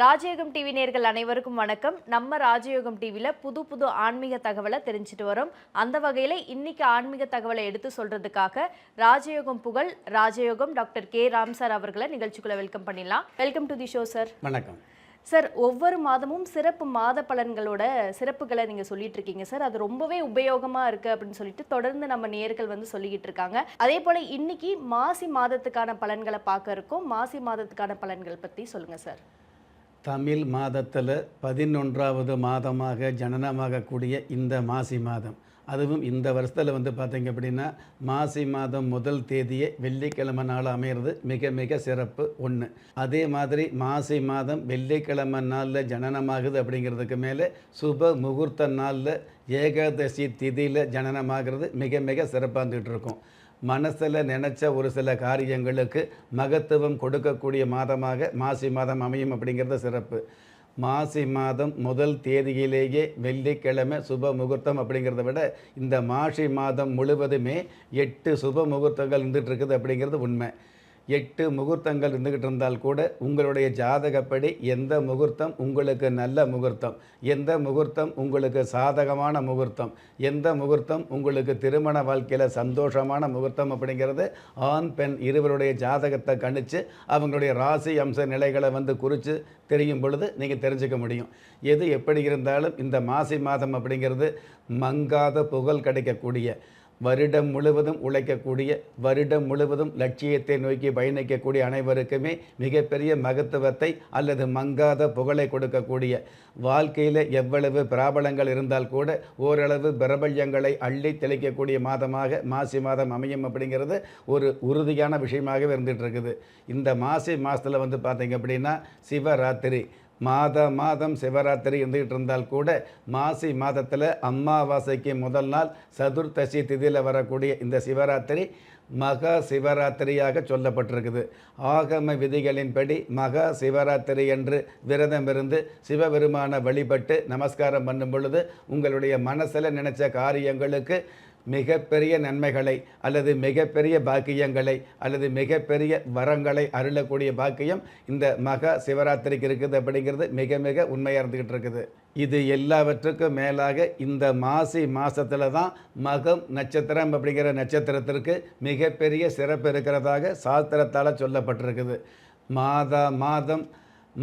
ராஜயோகம் டிவி நேர்கள் அனைவருக்கும் வணக்கம். நம்ம ராஜயோகம் டிவியில் புது புது ஆன்மீக தகவலை தெரிஞ்சுட்டு வரோம். அந்த வகையில் இன்னைக்கு ஆன்மீக தகவலை எடுத்து சொல்றதுக்காக ராஜயோகம் புகழ் ராஜயோகம் டாக்டர் கே. ராம் சார் அவர்களை நிகழ்ச்சிக்குள்ள வெல்கம் பண்ணிடலாம். Welcome to the show sir. வணக்கம். சார் ஒவ்வொரு மாதமும் சிறப்பு மாத பலன்களோட சிறப்புகளை நீங்க சொல்லிட்டு இருக்கீங்க சார். அது ரொம்பவே உபயோகமா இருக்கு அப்படின்னு சொல்லிட்டு தொடர்ந்து நம்ம நேர்கள் வந்து சொல்லிக்கிட்டு இருக்காங்க. அதே போல இன்னைக்கு மாசி மாதத்துக்கான பலன்களை பார்க்க இருக்கோம் மாசி மாதத்துக்கான பலன்கள் பத்தி சொல்லுங்க சார். தமிழ் மாதத்தில் பதினொன்றாவது மாதமாக ஜனனமாகக்கூடிய இந்த மாசி மாதம். அதுவும் இந்த வருஷத்தில் வந்து பார்த்திங்க அப்படின்னா மாசி மாதம் முதல் தேதியே வெள்ளிக்கிழமை நாள் அமையிறது மிக மிக சிறப்பு ஒன்று அதே மாதிரி மாசி மாதம் வெள்ளிக்கிழமை நாளில் ஜனனமாகுது அப்படிங்கிறதுக்கு மேலே சுப முகூர்த்த நாளில் ஏகாதசி திதியில் ஜனனமாகிறது மிக மிக சிறப்பாக இருந்துகிட்டு இருக்கும். மனசில் நினச்ச ஒரு சில காரியங்களுக்கு மகத்துவம் கொடுக்கக்கூடிய மாதமாக மாசி மாதம் அமையும் அப்படிங்கிறது சிறப்பு. மாசி மாதம் முதல் தேதியிலேயே வெள்ளிக்கிழமை சுப முகூர்த்தம் அப்படிங்கிறத விட இந்த மாசி மாதம் முழுவதுமே எட்டு சுப முகூர்த்தங்கள் இருந்துகிட்ருக்குது அப்படிங்கிறது உண்மை. எட்டு முகூர்த்தங்கள் இருந்துக்கிட்டு இருந்தால் கூட உங்களுடைய ஜாதகப்படி எந்த முகூர்த்தம் உங்களுக்கு நல்ல முகூர்த்தம்? எந்த முகூர்த்தம் உங்களுக்கு சாதகமான முகூர்த்தம்? எந்த முகூர்த்தம் உங்களுக்கு திருமண வாழ்க்கையில் சந்தோஷமான முகூர்த்தம் அப்படிங்கிறது ஆண் பெண் இருவருடைய ஜாதகத்தை கணித்து அவங்களுடைய ராசி அம்ச நிலைகளை வந்து குறித்து தெரியும் பொழுது நீங்கள் தெரிஞ்சுக்க முடியும். எது எப்படி இருந்தாலும் இந்த மாசி மாதம் அப்படிங்கிறது மங்காத புகழ் கிடைக்கக்கூடிய வருடம் முழுவதும் உழைக்கக்கூடிய வருடம் முழுவதும் லட்சியத்தை நோக்கி பயணிக்கக்கூடிய அனைவருக்குமே மிகப்பெரிய மகத்துவத்தை அல்லது மங்காத புகழை கொடுக்கக்கூடிய வாழ்க்கையில் எவ்வளவு பிராபலங்கள் இருந்தால் கூட ஓரளவு பிரபல்யங்களை அள்ளி தெளிக்கக்கூடிய மாதமாக மாசி மாதம் அமையும் அப்படிங்கிறது ஒரு உறுதியான விஷயமாகவே இருந்துகிட்டு இருக்குது. இந்த மாசி மாதத்தில் வந்து பார்த்தீங்க அப்படின்னா சிவராத்திரி. மாத மாதம் சிவராத்திரி இருந்துகிட்டு இருந்தால் கூட மாசி மாதத்தில் அமாவாசைக்கு முதல் நாள் சதுர்த்தசி திதியில் வரக்கூடிய இந்த சிவராத்திரி மகா சிவராத்திரியாக சொல்லப்பட்டிருக்குது. ஆகம விதிகளின்படி மகா சிவராத்திரி என்று விரதம் இருந்து சிவபெருமான வழிபட்டு நமஸ்காரம் பண்ணும் பொழுது உங்களுடைய மனசில் நினைச்ச காரியங்களுக்கு மிகப்பெரிய நன்மைகளை அல்லது மிகப்பெரிய பாக்கியங்களை அல்லது மிகப்பெரிய வரங்களை அருளக்கூடிய பாக்கியம் இந்த மகா சிவராத்திரிக்கு இருக்குது அப்படிங்கிறது மிக மிக உண்மையாக இருந்துக்கிட்டு இருக்குது. இது எல்லாவற்றுக்கும் மேலாக இந்த மாசி மாதத்தில் தான் மகம் நட்சத்திரம் அப்படிங்கிற நட்சத்திரத்திற்கு மிகப்பெரிய சிறப்பு இருக்கிறதாக சாஸ்திரத்தால் சொல்லப்பட்டிருக்குது. மாதா மாதம்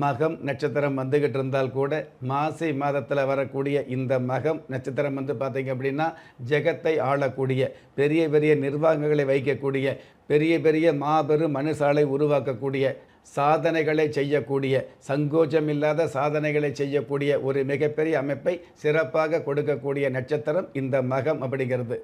மகம் நட்சத்திரம் வந்துக்கிட்டு இருந்தால் கூட மாசி மாதத்தில் வரக்கூடிய இந்த மகம் நட்சத்திரம் வந்து பார்த்திங்க அப்படின்னா ஜெகத்தை ஆளக்கூடிய பெரிய பெரிய நிர்வாகங்களை வைக்கக்கூடிய பெரிய பெரிய மாபெரும் மனுசாலை உருவாக்கக்கூடிய சாதனைகளை செய்யக்கூடிய சங்கோச்சம் இல்லாத சாதனைகளை செய்யக்கூடிய ஒரு மிகப்பெரிய அமைப்பை சிறப்பாக கொடுக்கக்கூடிய நட்சத்திரம் இந்த மகம் அப்படிங்கிறது.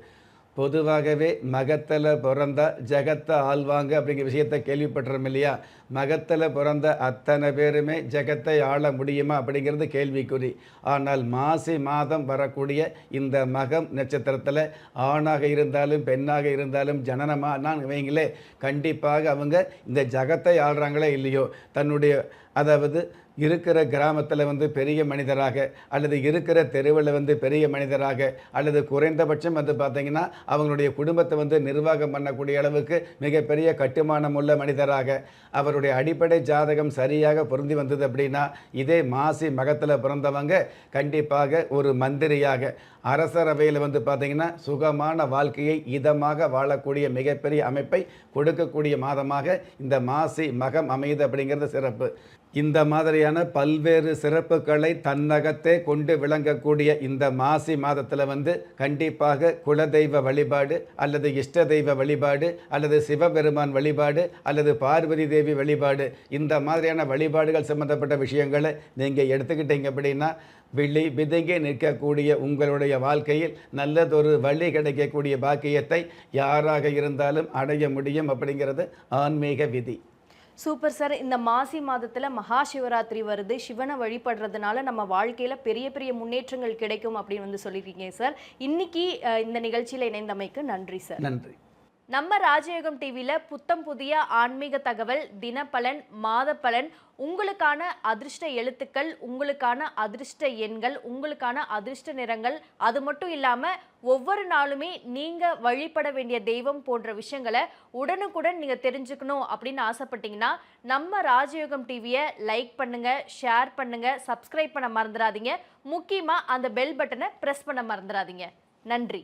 பொதுவாகவே மகத்தில் பிறந்த ஜெகத்தை ஆள்வாங்க அப்படிங்கிற விஷயத்தை கேள்விப்பட்டுறோம் இல்லையா? மகத்தில் பிறந்த அத்தனை பேருமே ஜெகத்தை ஆள முடியுமா அப்படிங்கிறது கேள்விக்குறி. ஆனால் மாசி மாதம் வரக்கூடிய இந்த மகம் நட்சத்திரத்தில் ஆணாக இருந்தாலும் பெண்ணாக இருந்தாலும் ஜனனமானான்னு வைங்களே கண்டிப்பாக அவங்க இந்த ஜகத்தை ஆள்றாங்களே இல்லையோ? தன்னுடைய அதாவது இருக்கிற கிராமத்தில் வந்து பெரிய மனிதராக அல்லது இருக்கிற தெருவில் வந்து பெரிய மனிதராக அல்லது குறைந்தபட்சம் வந்து பார்த்திங்கன்னா அவங்களுடைய குடும்பத்தை வந்து நிர்வாகம் பண்ணக்கூடிய அளவுக்கு மிகப்பெரிய கட்டுமானம் உள்ள மனிதராக அவருடைய அடிப்படை ஜாதகம் சரியாக பொருந்தி வந்தது அப்படின்னா இதே மாசி மகத்தில் பிறந்தவங்க கண்டிப்பாக ஒரு மந்திரியாக அரசரவையில் வந்து பார்த்திங்கன்னா சுகமான வாழ்க்கையை இதமாக வாழக்கூடிய மிகப்பெரிய அமைப்பை கொடுக்கக்கூடிய மாதமாக இந்த மாசி மகம் அமையுது அப்படிங்கிறது சிறப்பு. இந்த மாதிரியான பல்வேறு சிறப்புகளை தன்னகத்தே கொண்டு விளங்கக்கூடிய இந்த மாசி மாதத்தில் வந்து கண்டிப்பாக குலதெய்வ வழிபாடு அல்லது இஷ்ட தெய்வ வழிபாடு அல்லது சிவபெருமான் வழிபாடு அல்லது பார்வதி தேவி வழிபாடு இந்த மாதிரியான வழிபாடுகள் சம்பந்தப்பட்ட விஷயங்களை நீங்கள் எடுத்துக்கிட்டீங்க அப்படின்னா விழி விதைங்க நிற்கக்கூடிய உங்களுடைய வாழ்க்கையில் நல்லதொரு வழி கிடைக்கக்கூடிய பாக்கியத்தை யாராக இருந்தாலும் அடைய முடியும் அப்படிங்கிறது ஆன்மீக விதி. Super sir. இந்த மாசி மாதத்துல மகா சிவராத்திரி வருது. சிவனை வழிபடுறதுனால நம்ம வாழ்க்கையில பெரிய பெரிய முன்னேற்றங்கள் கிடைக்கும் அப்படின்னு வந்து சொல்லியிருக்கீங்க சார். இன்னைக்கு இந்த நிகழ்ச்சியில இணைந்தமைக்கு நன்றி சார். நன்றி. நம்ம ராஜயோகம் டிவியில புத்தம் புதிய ஆன்மீக தகவல் தினப்பலன் மாதப்பலன் உங்களுக்கான அதிர்ஷ்ட எழுத்துக்கள் உங்களுக்கான அதிர்ஷ்ட எண்கள் உங்களுக்கான அதிர்ஷ்ட நிறங்கள் அது மட்டும் இல்லாமல் ஒவ்வொரு நாளுமே நீங்க வழிபட வேண்டிய தெய்வம் போன்ற விஷயங்களை உடனுக்குடன் நீங்க தெரிஞ்சுக்கணும் அப்படின்னு ஆசைப்பட்டீங்கன்னா நம்ம ராஜயோகம் டிவியை லைக் பண்ணுங்க ஷேர் பண்ணுங்க சப்ஸ்கிரைப் பண்ண மறந்துடாதீங்க. முக்கியமாக அந்த பெல் பட்டனை ப்ரெஸ் பண்ண மறந்துடாதீங்க. நன்றி.